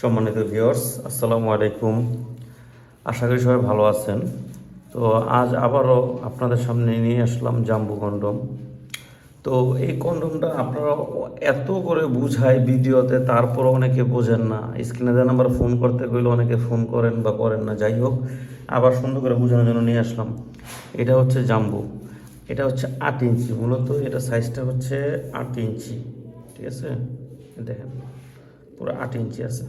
সম্মানিত ভিউয়ার্স আসসালামু আলাইকুম। আশা করি সবাই ভালো আছেন। তো আজ আবারও আপনাদের সামনে নিয়ে আসলাম জাম্বু কন্ডম। তো এই কন্ডমটা আপনারা এত করে বুঝায় ভিডিওতে, তারপরও অনেকে বোঝেন না। স্ক্রিনে দেওয়া নাম্বার ফোন করতে গেলে অনেকে ফোন করেন বা করেন না। যাই হোক, আবার সুন্দর করে বোঝানোর জন্য নিয়ে আসলাম। এটা হচ্ছে জাম্বু। এটা হচ্ছে আট ইঞ্চি। মূলত এটা সাইজটা হচ্ছে আট ইঞ্চি। ঠিক আছে? দেখেন। পুরো আট ইঞ্চি আছে।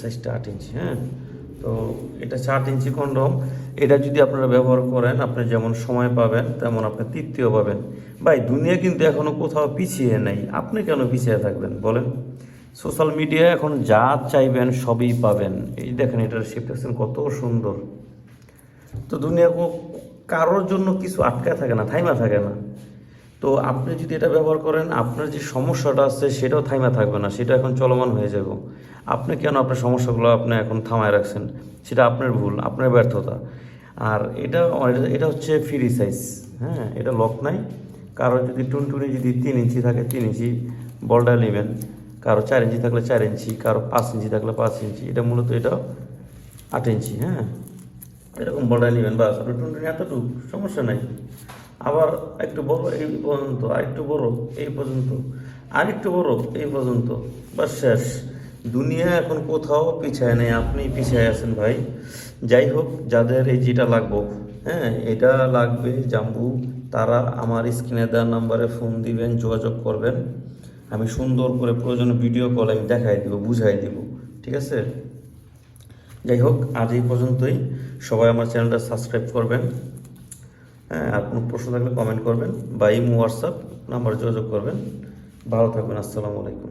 সাইজটা আট ইঞ্চি হ্যাঁ? তো এটা আট ইঞ্চি কন্ডম এটা যদি আপনারা ব্যবহার করেন, আপনি যেমন সময় পাবেন, তেমন আপনি তৃপ্তিও পাবেন। ভাই, দুনিয়া কিন্তু এখনও কোথাও পিছিয়ে নেই। আপনি কেন পিছিয়ে থাকবেন, বলেন? সোশ্যাল মিডিয়া এখন যা চাইবেন, সবই পাবেন। এই দেখেন, এটার শিফট কত সুন্দর। তো দুনিয়া কারোর জন্য কিছু আটকায় থাকে না, থাইমা থাকে না। তো আপনি যদি এটা ব্যবহার করেন, আপনার যে সমস্যাটা আছে সেটাও থাইমা থাকবে না, সেটা এখন চলমান হয়ে যাবে। আপনি কেন আপনার সমস্যাগুলো আপনি এখন থামায় রাখছেন? সেটা আপনার ভুল, আপনার ব্যর্থতা। আর এটা এটা হচ্ছে ফ্রি সাইজ হ্যাঁ এটা লক নাই। কারও যদি টুনটুনি যদি তিন ইঞ্চি থাকে, তিন ইঞ্চি বলটা নেবেন। কারও চার ইঞ্চি থাকলে চার ইঞ্চি, কারও পাঁচ ইঞ্চি থাকলে পাঁচ ইঞ্চি, এটা মূলত এটা আট ইঞ্চি হ্যাঁ। এরকম বড় নেবেন আপনার টুনটুনি এতটুকু, সমস্যা নাই। আবার একটু বড় এই পর্যন্ত, আর একটু বড় এই পর্যন্ত, আর একটু বড় এই পর্যন্ত। বা শেষ। দুনিয়া এখন কোথাও পিছায় নেই। আপনি পিছায় আছেন ভাই। যাই হোক, যাদের এই যেটা লাগবো হ্যাঁ এটা লাগবে, জাম্বু, তারা আমার স্ক্রিনে দেওয়ার নাম্বারে ফোন দিবেন, যোগাযোগ করবেন। আমি সুন্দর করে প্রয়োজনে ভিডিও কল আমি দেখাই দিব, বুঝাই দিব। ঠিক আছে? যাই হোক, আজ এই পর্যন্তই। সবাই আমার চ্যানেলটা সাবস্ক্রাইব করবেন। হ্যাঁ আর কোনো প্রশ্ন থাকলে কমেন্ট করবেন বা ইমো হোয়াটসঅ্যাপ নাম্বারে যোগাযোগ করবেন। ভালো থাকবেন, আসসালামু আলাইকুম।